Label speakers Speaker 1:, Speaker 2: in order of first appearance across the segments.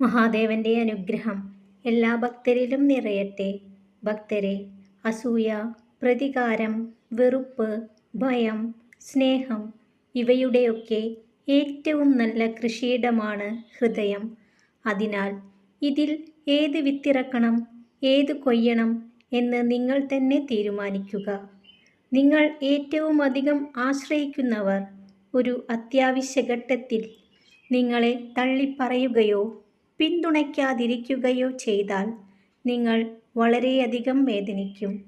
Speaker 1: മഹാദേവന്റെ അനുഗ്രഹം എല്ലാ ഭക്തരിലും നിറയട്ടെ. ഭക്തരെ അസൂയ പ്രതികാരം വെറുപ്പ് ഭയം സ്നേഹം ഇവയുടെയൊക്കെ ഏറ്റവും നല്ല കൃഷിയിടമാണ് ഹൃദയം. അതിനാൽ ഇതിൽ ഏത് വിത്തിറക്കണം ഏത് കൊയ്യണം എന്ന് നിങ്ങൾ തന്നെ തീരുമാനിക്കുക. നിങ്ങൾ ഏറ്റവും അധികം ആശ്രയിക്കുന്നവർ ഒരു അത്യാവശ്യ ഘട്ടത്തിൽ നിങ്ങളെ തള്ളിപ്പറയുകയോ പിന്തുണയ്ക്കാതിരിക്കുകയോ ചെയ്താൽ നിങ്ങൾ വളരെയധികം വേദനിക്കും.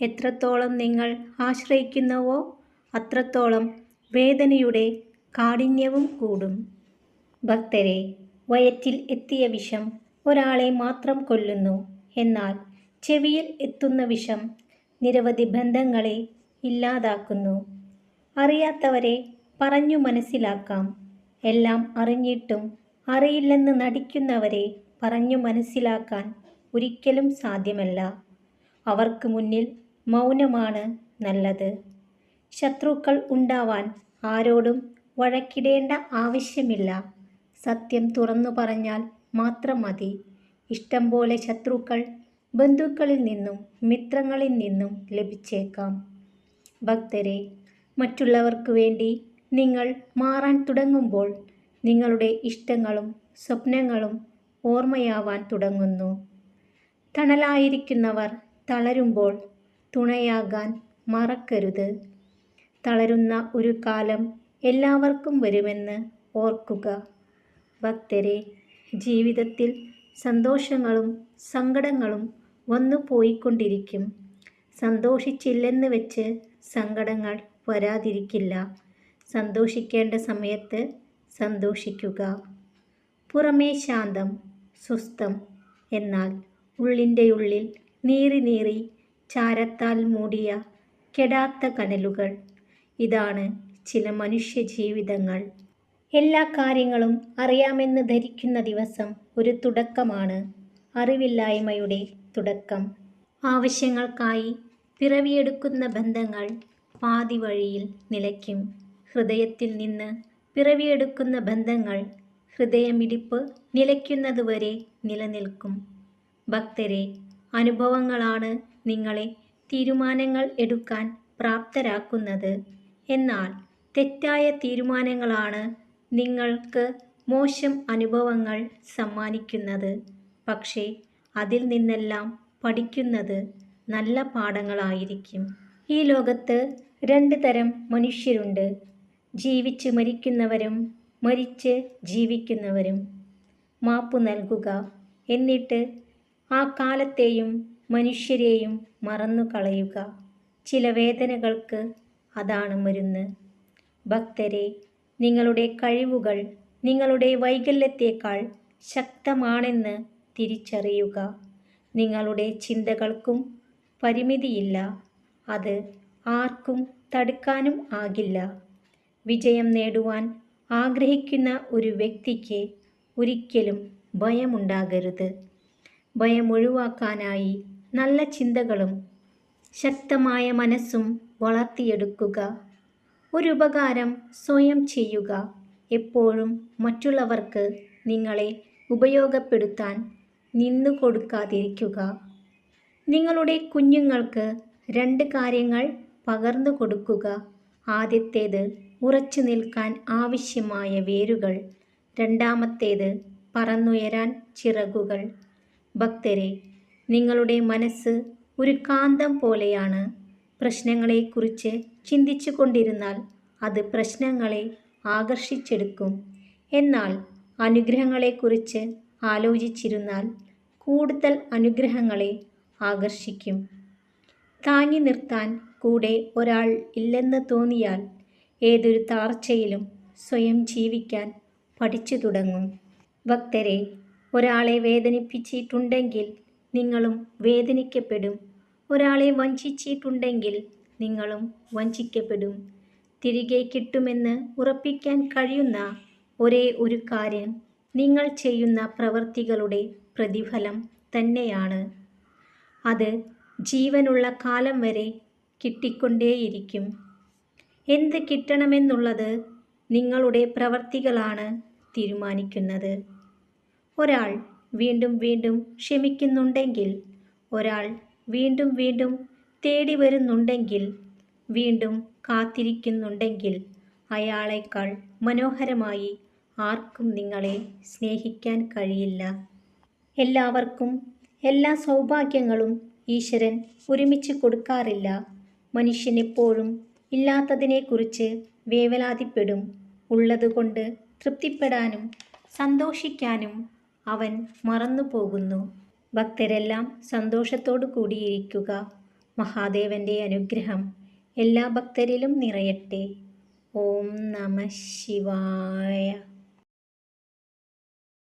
Speaker 1: എത്രത്തോളം നിങ്ങൾ ആശ്രയിക്കുന്നുവോ അത്രത്തോളം വേദനയുടെ കാഠിന്യവും കൂടും. ഭക്തരെ വയറ്റിൽ എത്തിയ വിഷം ഒരാളെ മാത്രം കൊല്ലുന്നു എന്നാൽ ചെവിയിൽ എത്തുന്ന വിഷം നിരവധി ബന്ധങ്ങളെ ഇല്ലാതാക്കുന്നു. അറിയാത്തവരെ പറഞ്ഞു മനസ്സിലാക്കാം. എല്ലാം അറിഞ്ഞിട്ടും അറിയില്ലെന്ന് നടിക്കുന്നവരെ പറഞ്ഞു മനസ്സിലാക്കാൻ ഒരിക്കലും സാധ്യമല്ല. അവർക്ക് മുന്നിൽ മൗനമാണ് നല്ലത്. ശത്രുക്കൾ ഉണ്ടാവാൻ ആരോടും വഴക്കിടേണ്ട ആവശ്യമില്ല. സത്യം തുറന്നു പറഞ്ഞാൽ മാത്രം മതി. ഇഷ്ടം പോലെ ശത്രുക്കൾ ബന്ധുക്കളിൽ നിന്നും മിത്രങ്ങളിൽ നിന്നും ലഭിച്ചേക്കാം. ഭക്തരെ മറ്റുള്ളവർക്ക് വേണ്ടി നിങ്ങൾ മാറാൻ തുടങ്ങുമ്പോൾ നിങ്ങളുടെ ഇഷ്ടങ്ങളും സ്വപ്നങ്ങളും ഓർമ്മയാവാൻ തുടങ്ങുന്നു. തണലായിരിക്കുന്നവർ തളരുമ്പോൾ തുണയാകാൻ മറക്കരുത്. തളരുന്ന ഒരു കാലം എല്ലാവർക്കും വരുമെന്ന് ഓർക്കുക. ഭക്തരെ ജീവിതത്തിൽ സന്തോഷങ്ങളും സങ്കടങ്ങളും വന്നു പോയിക്കൊണ്ടിരിക്കും. സന്തോഷിച്ചില്ലെന്ന് വെച്ച് സങ്കടങ്ങൾ വരാതിരിക്കില്ല. സന്തോഷിക്കേണ്ട സമയത്ത് സന്തോഷിക്കുക. പുറമേ ശാന്തം സ്വസ്ഥം എന്നാൽ ഉള്ളിന്റെ ഉള്ളിൽ നീറി നീറി ചാരത്താൽ മൂടിയ കെടാത്ത കനലുകൾ. ഇതാണ് ചില മനുഷ്യ ജീവിതങ്ങൾ എല്ലാ കാര്യങ്ങളും അറിയാമെന്ന് ധരിക്കുന്ന ദിവസം ഒരു തുടക്കമാണ്. അറിവില്ലായ്മയുടെ തുടക്കം. ആവശ്യങ്ങൾക്കായി പിറവിയെടുക്കുന്ന ബന്ധങ്ങൾ പാതി വഴിയിൽ നിലയ്ക്കും. ഹൃദയത്തിൽ നിന്ന് പിറവിയെടുക്കുന്ന ബന്ധങ്ങൾ ഹൃദയമിടിപ്പ് നിലയ്ക്കുന്നതുവരെ നിലനിൽക്കും. ഭക്തരെ അനുഭവങ്ങളാണ് നിങ്ങളെ തീരുമാനങ്ങൾ എടുക്കാൻ പ്രാപ്തരാക്കുന്നത്. എന്നാൽ തെറ്റായ തീരുമാനങ്ങളാണ് നിങ്ങൾക്ക് മോശം അനുഭവങ്ങൾ സമ്മാനിക്കുന്നത്. പക്ഷേ അതിൽ നിന്നെല്ലാം പഠിക്കുന്നത് നല്ല പാഠങ്ങളായിരിക്കും. ഈ ലോകത്ത് രണ്ട് തരം മനുഷ്യരുണ്ട്. ജീവിച്ച് മരിക്കുന്നവരും മരിച്ച് ജീവിക്കുന്നവരും മാപ്പു നൽകുക. എന്നിട്ട് ആ കാലത്തെയും മനുഷ്യരെയും മറന്നു കളയുക ചില വേദനകൾക്ക് അതാണ് മരുന്ന്. ഭക്തരെ നിങ്ങളുടെ കഴിവുകൾ നിങ്ങളുടെ വൈകല്യത്തേക്കാൾ ശക്തമാണെന്ന് തിരിച്ചറിയുക. നിങ്ങളുടെ ചിന്തകൾക്കും പരിമിതിയില്ല. അത് ആർക്കും തടുക്കാനും ആകില്ല. വിജയം നേടുവാൻ ആഗ്രഹിക്കുന്ന ഒരു വ്യക്തിക്ക് ഒരിക്കലും ഭയമുണ്ടാകരുത്. ഭയം ഒഴിവാക്കാനായി നല്ല ചിന്തകളും ശക്തമായ മനസ്സും വളർത്തിയെടുക്കുക. ഒരു ഉപകാരം സ്വയം ചെയ്യുക. എപ്പോഴും മറ്റുള്ളവർക്ക് നിങ്ങളെ ഉപയോഗപ്പെടുത്താൻ നിന്നു കൊടുക്കാതിരിക്കുക. നിങ്ങളുടെ കുഞ്ഞുങ്ങൾക്ക് രണ്ട് കാര്യങ്ങൾ പകർന്നു കൊടുക്കുക. ആദ്യത്തേത് ഉറച്ചു നിൽക്കാൻ ആവശ്യമായ വേരുകൾ. രണ്ടാമത്തേത് പറന്നുയരാൻ ചിറകുകൾ. ഭക്തരെ നിങ്ങളുടെ മനസ്സ് ഒരു കാന്തം പോലെയാണ്. പ്രശ്നങ്ങളെക്കുറിച്ച് ചിന്തിച്ചു കൊണ്ടിരുന്നാൽ അത് പ്രശ്നങ്ങളെ ആകർഷിച്ചെടുക്കും. എന്നാൽ അനുഗ്രഹങ്ങളെക്കുറിച്ച് ആലോചിച്ചിരുന്നാൽ കൂടുതൽ അനുഗ്രഹങ്ങളെ ആകർഷിക്കും. താങ്ങി നിർത്താൻ കൂടെ ഒരാൾ ഇല്ലെന്ന് തോന്നിയാൽ ഏതൊരു താർച്ചയിലും സ്വയം ജീവിക്കാൻ പഠിച്ചു തുടങ്ങും. ഭക്തരെ ഒരാളെ വേദനിപ്പിച്ചിട്ടുണ്ടെങ്കിൽ നിങ്ങളും വേദനിക്കപ്പെടും. ഒരാളെ വഞ്ചിച്ചിട്ടുണ്ടെങ്കിൽ നിങ്ങളും വഞ്ചിക്കപ്പെടും. തിരികെ കിട്ടുമെന്ന് ഉറപ്പിക്കാൻ കഴിയുന്ന ഒരേ ഒരു കാര്യം നിങ്ങൾ ചെയ്യുന്ന പ്രവൃത്തികളുടെ പ്രതിഫലം തന്നെയാണ്. അത് ജീവനുള്ള കാലം വരെ കിട്ടിക്കൊണ്ടേയിരിക്കും. എന്ത് കിട്ടണമെന്നുള്ളത് നിങ്ങളുടെ പ്രവർത്തികളാണ് തീരുമാനിക്കുന്നത്. ഒരാൾ വീണ്ടും വീണ്ടും ക്ഷമിക്കുന്നുണ്ടെങ്കിൽ ഒരാൾ വീണ്ടും വീണ്ടും തേടി വരുന്നുണ്ടെങ്കിൽ വീണ്ടും കാത്തിരിക്കുന്നുണ്ടെങ്കിൽ അയാളേക്കാൾ മനോഹരമായി ആർക്കും നിങ്ങളെ സ്നേഹിക്കാൻ കഴിയില്ല. എല്ലാവർക്കും എല്ലാ സൗഭാഗ്യങ്ങളും ഈശ്വരൻ ഒരുമിച്ച് കൊടുക്കാറില്ല. മനുഷ്യൻ എപ്പോഴും ഇല്ലാത്തതിനെക്കുറിച്ച് വേവലാതിപ്പെടും. ഉള്ളതുകൊണ്ട് തൃപ്തിപ്പെടാനും സന്തോഷിക്കാനും അവൻ മറന്നു പോകുന്നു ഭക്തരെല്ലാം സന്തോഷത്തോടു കൂടിയിരിക്കുക. മഹാദേവന്റെ അനുഗ്രഹം എല്ലാ ഭക്തരിലും നിറയട്ടെ. ഓം നമ ശിവായ.